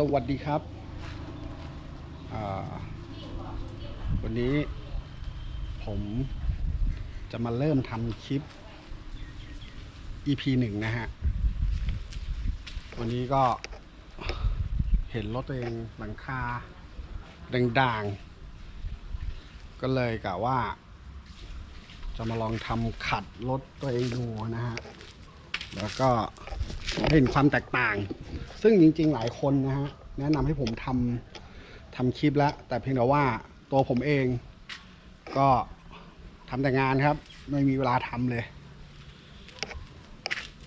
สวัสดีครับ วันนี้ผมจะมาเริ่มทำคลิป EP หนึ่งนะฮะ วันนี้ก็เห็นรถตัวเองหลังคาด่างๆ ก็เลยกะว่า จะมาลองทำขัดรถตัวเองดูนะฮะ แล้วก็เห็นความแตกต่าง ซึ่งจริง ๆ หลายคนนะฮะแนะนำให้ผมทำทำคลิปแล้ว แต่เพียงแต่ว่าตัวผมเองก็ทำแต่งานครับ ไม่มีเวลาทำเลย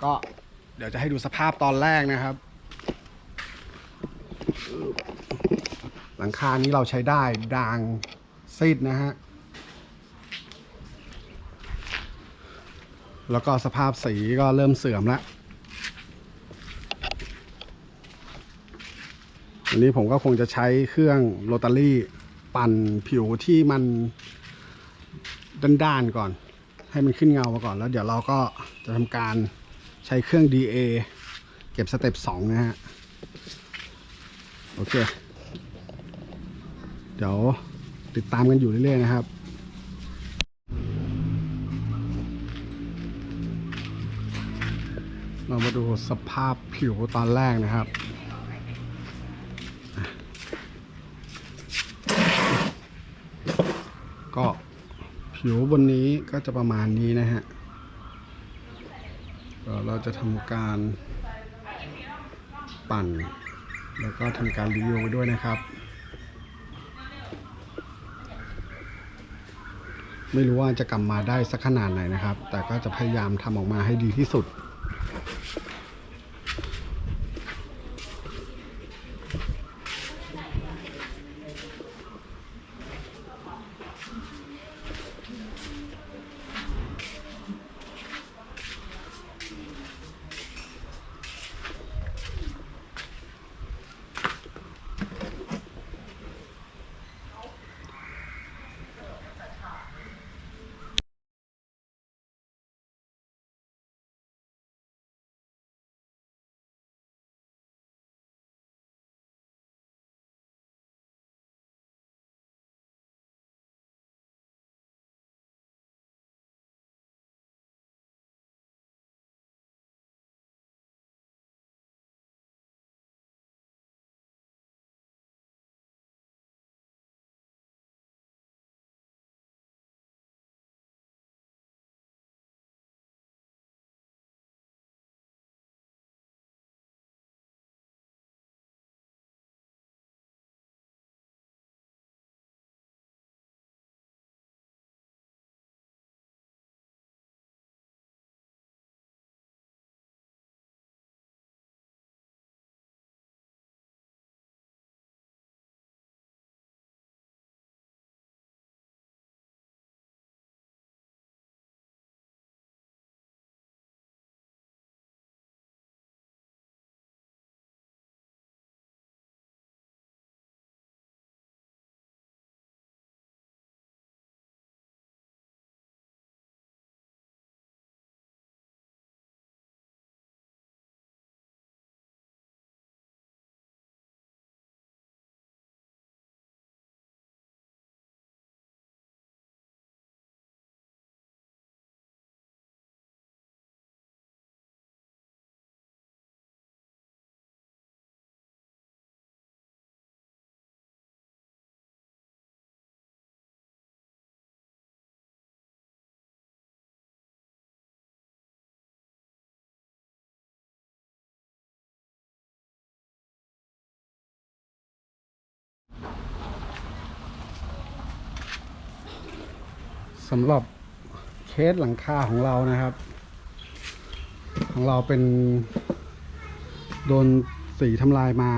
ก็เดี๋ยวจะให้ดูสภาพตอนแรกนะครับ หลังคานี้เราใช้ได้ดางซีดนะฮะแล้วก็สภาพสีก็เริ่มเสื่อมแล้ว วันนี้ผมก็คงจะใช้เครื่องโรตารี่ปั่นผิวที่มันด้านๆก่อน ให้มันขึ้นเงามาก่อนแล้วเดี๋ยวเราก็จะทำการใช้เครื่อง DA เก็บสเต็ป2นะฮะ โอเค เดี๋ยวติดตามกันอยู่เรื่อยๆนะครับเรามาดูสภาพผิวตอนแรกนะครับ ก็ ผิวบนนี้ก็จะประมาณนี้นะฮะเราจะทำการปั่น แล้วก็ทำการรีวิวไว้ด้วยนะครับ ไม่รู้ว่าจะกลับมาได้สักขนาดไหนนะครับ แต่ก็จะพยายามทำออกมาให้ดีที่สุด สำหรับเคสหลังคาของเรานะครับ ของเราเป็น โดนสีทำลายมา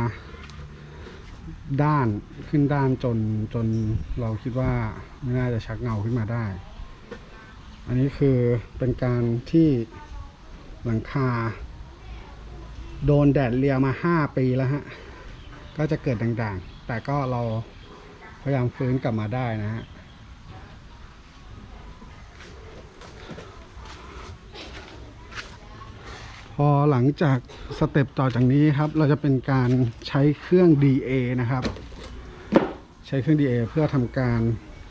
ด้านขึ้นด้านจนจนเราคิดว่าไม่น่าจะชักเงาขึ้นมาได้ อันนี้คือเป็นการที่หลังคา โดนแดดเลียมาห้าปีแล้วฮะ ก็จะเกิดด่างๆ แต่ก็เราพยายามฟื้นกลับมาได้นะฮะ พอหลังจากสเต็ปต่อจากนี้ครับ เราจะเป็นการใช้เครื่อง DA นะครับ ใช้เครื่อง DA เพื่อทำการ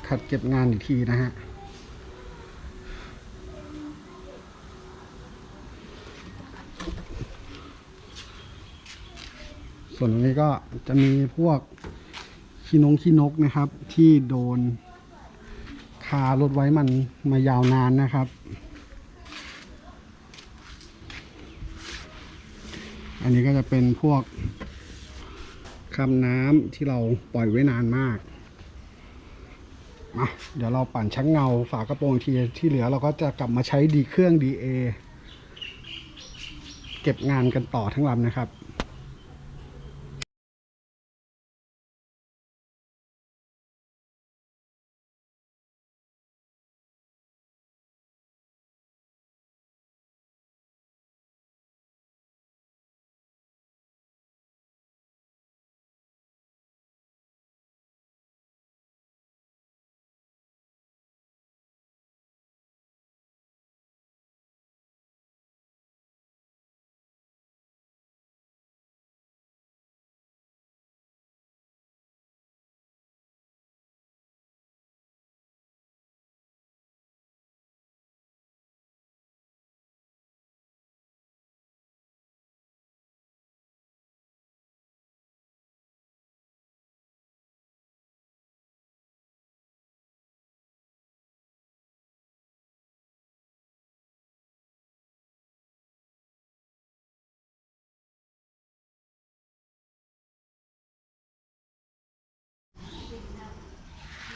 ขัดเก็บงานอีกทีนะฮะส่วนตรงนี้ก็จะมีพวกขี้นงขี้นกนะครับ ที่โดนคารถไว้มันมายาวนานนะครับ อันนี้ก็จะเป็นพวกคำน้ำที่เราปล่อยไว้นานมากมาเดี๋ยวเราปั่นชักเงาฝากระโปรงทีที่เหลือเราก็จะกลับมาใช้ดีเครื่อง DA เก็บงานกันต่อทั้งลำนะครับ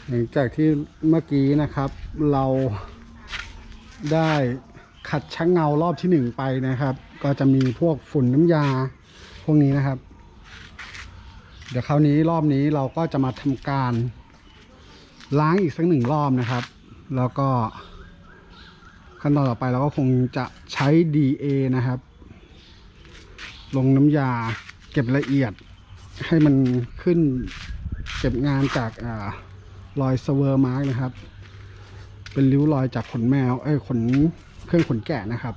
หลังจากที่เมื่อกี้นะครับ เราได้ขัดชักเงารอบที่หนึ่งไปนะครับ ก็จะมีพวกฝุ่นน้ำยาพวกนี้นะครับ เดี๋ยวคราวนี้รอบนี้เราก็จะมาทำการ ล้างอีกสักหนึ่งรอบนะครับ แล้วก็ขั้นตอนต่อไปเราก็คงจะใช้ DA นะครับ ลงน้ำยาเก็บละเอียดให้มันขึ้นเก็บงานจากอ่า รอยสเวอร์มาร์กนะครับ เป็นริ้วรอยจากขนแมว เอ้ยขนเครื่องขนแกะนะครับ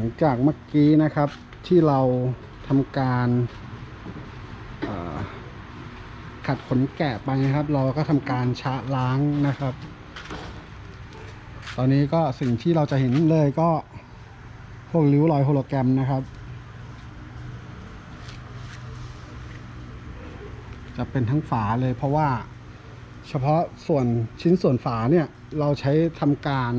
ลังจากเมื่อกี้นะครับที่เราทำการขัดขนแกะไปนะครับ เราก็ทำการชะล้างนะครับ ตอนนี้ก็สิ่งที่เราจะเห็นเลยก็พวกริ้วรอยโฮโลแกรมนะครับ จะเป็นทั้งฝาเลยเพราะว่าเฉพาะส่วนชิ้นส่วนฝาเนี่ย เราใช้ทำการ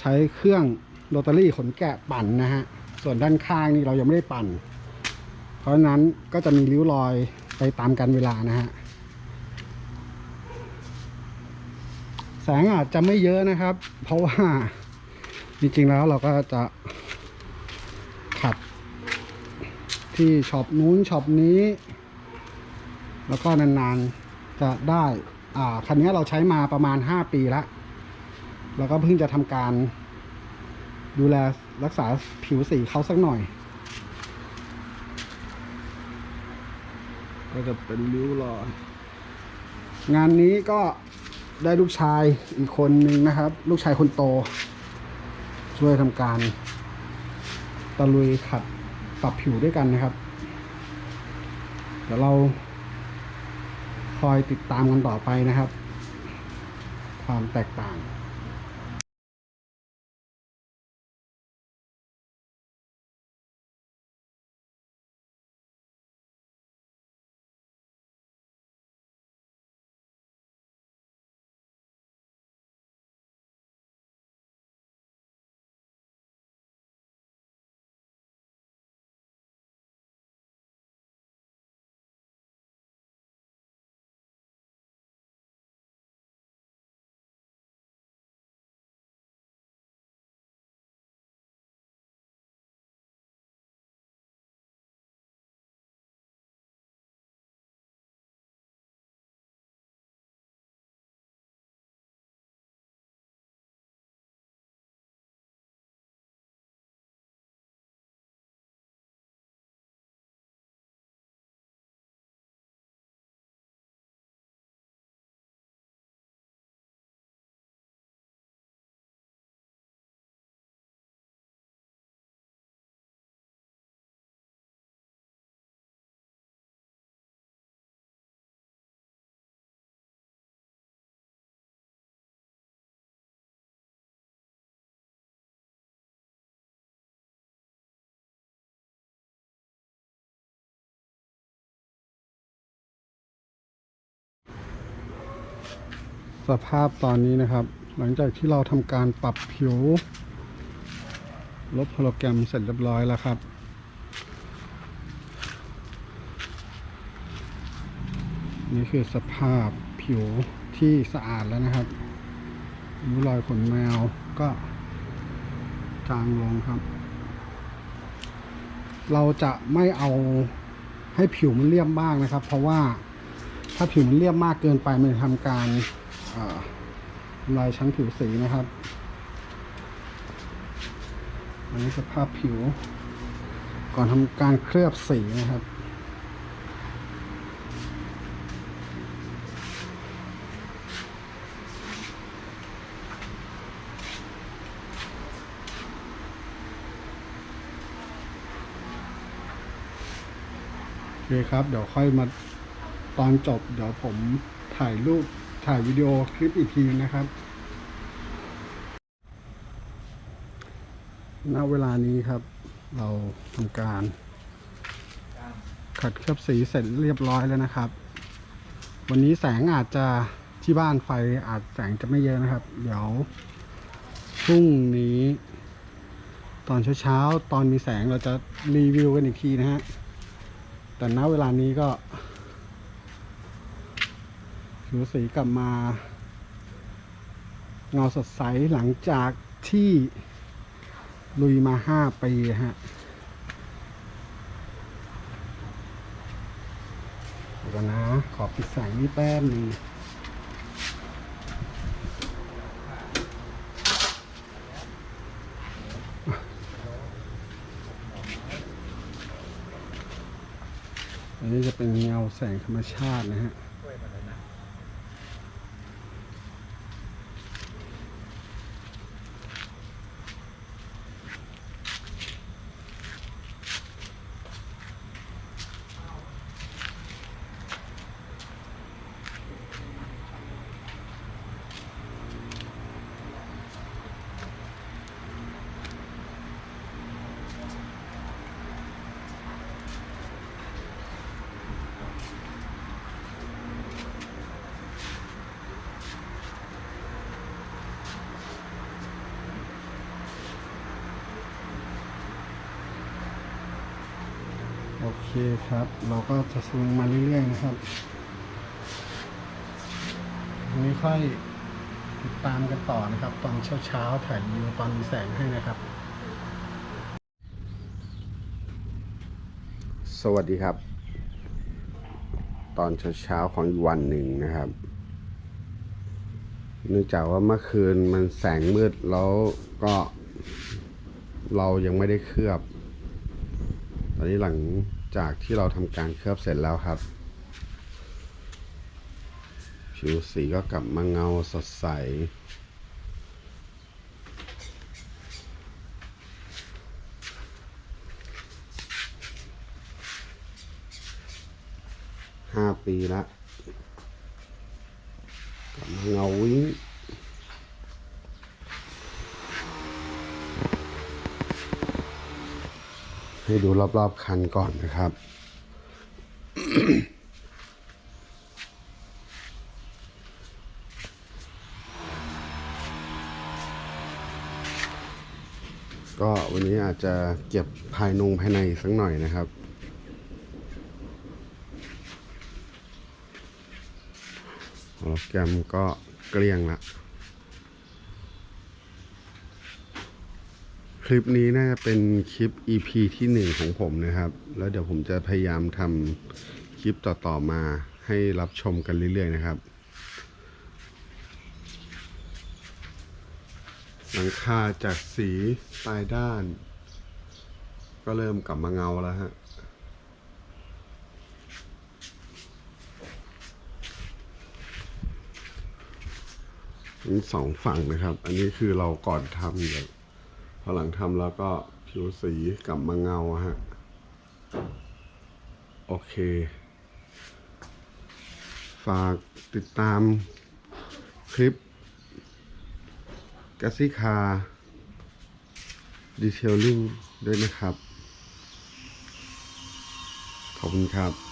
ใช้เครื่อง โรตารี่ขนแกะปั่นนะฮะ ส่วนด้านข้างนี่เรายังไม่ได้ปั่น เพราะฉะนั้นก็จะมีริ้วรอยไปตามกันเวลานะฮะ แสงอาจจะไม่เยอะนะครับ เพราะว่า จริงๆแล้วเราก็จะขัด ที่ช็อปนู้นช็อปนี้ แล้วก็นานๆจะได้ อ่า คันนี้เราใช้มาประมาณ 5 ปีแล้ว แล้วก็เพิ่งจะทำการ ดูแลรักษาผิวสีเขาสักหน่อย ก็จะเป็นริ้วรอยงานนี้ก็ได้ลูกชายอีกคนนึงนะครับ ลูกชายคนโต ช่วยทำการตะลุยขัดปรับผิวด้วยกันนะครับ เดี๋ยวเราคอยติดตามกันต่อไปนะครับ ความแตกต่าง สภาพตอนนี้นะครับ หลังจากที่เราทำการปรับผิว ลบโฮโลแกรมเสร็จเรียบร้อยแล้วครับ นี่คือสภาพผิวที่สะอาดแล้วนะครับริ้วรอยขนแมวก็จางลงครับ เราจะไม่เอาให้ผิวมันเรียบมากนะครับ เพราะว่าถ้าผิวมันเรียบมากเกินไปมันจะทำการ ลายชั้นผิวสีนะครับ อันนี้สภาพผิว ก่อนทำการเคลือบสีนะครับโอเคครับ เดี๋ยวค่อยมาตอนจบ เดี๋ยวผมถ่ายรูป ถ่ายวิดีโอคลิปอีกทีนะครับ ณ เวลานี้ครับ เราทำการ ขัดเคลือบสีเสร็จเรียบร้อยแล้วนะครับ วันนี้แสงอาจจะที่บ้านไฟอาจแสงจะไม่เยอะนะครับ เดี๋ยวพรุ่งนี้ ตอนเช้าๆตอนมีแสงเราจะรีวิวกันอีกทีนะฮะ แต่ณเวลานี้ก็ ผิวสีกลับมา เงาสดใสหลังจากที่ลุยมาห้าปีฮะเดี๋ยวก่อนะ ขอปิดแสงนี่แป๊บนึงอันนี้จะเป็นเงาแสงธรรมชาตินะฮะ โเคครับ เราก็จะซูมมาเรื่อยๆนะครับวันนี้ค่อยติดตามกันต่อนะครับ ตอนเช้าๆถ่ายวิวตอนมีแสงให้นะครับ สวัสดีครับ ตอนเช้าๆของอีกวันหนึ่งนะครับเนื่องจากว่าเมื่อคืนมันแสงมืดแล้วก็เรายังไม่ได้เคลือบ ตอนนี้หลัง จากที่เราทำการเคลือบเสร็จแล้วครับ ผิวสีก็กลับมาเงาสดใส ห้าปีละกลับมาเงาวิ่ง ให้ดูรอบๆคันก่อนนะครับ ก็วันนี้อาจจะเก็บภายนงภายในสักหน่อยนะครับโปรแกรมก็เกลี้ยงละ คลิปนี้น่าจะเป็นคลิป EP ที่หนึ่งของผมนะครับ แล้วเดี๋ยวผมจะพยายามทำคลิปต่อๆมาให้รับชมกันเรื่อยๆนะครับ หลังคาจากสีปลายด้าน ก็เริ่มกลับมาเงาแล้วฮะทั้งสองฝั่งนะครับ อันนี้คือเราก่อนทำเลย พอหลังทำแล้วก็ผิวสีกลับมาเงาฮะ โอเค ฝากติดตามคลิปกัสซิคาดีเทลลิ่งด้วยนะครับ ขอบคุณครับ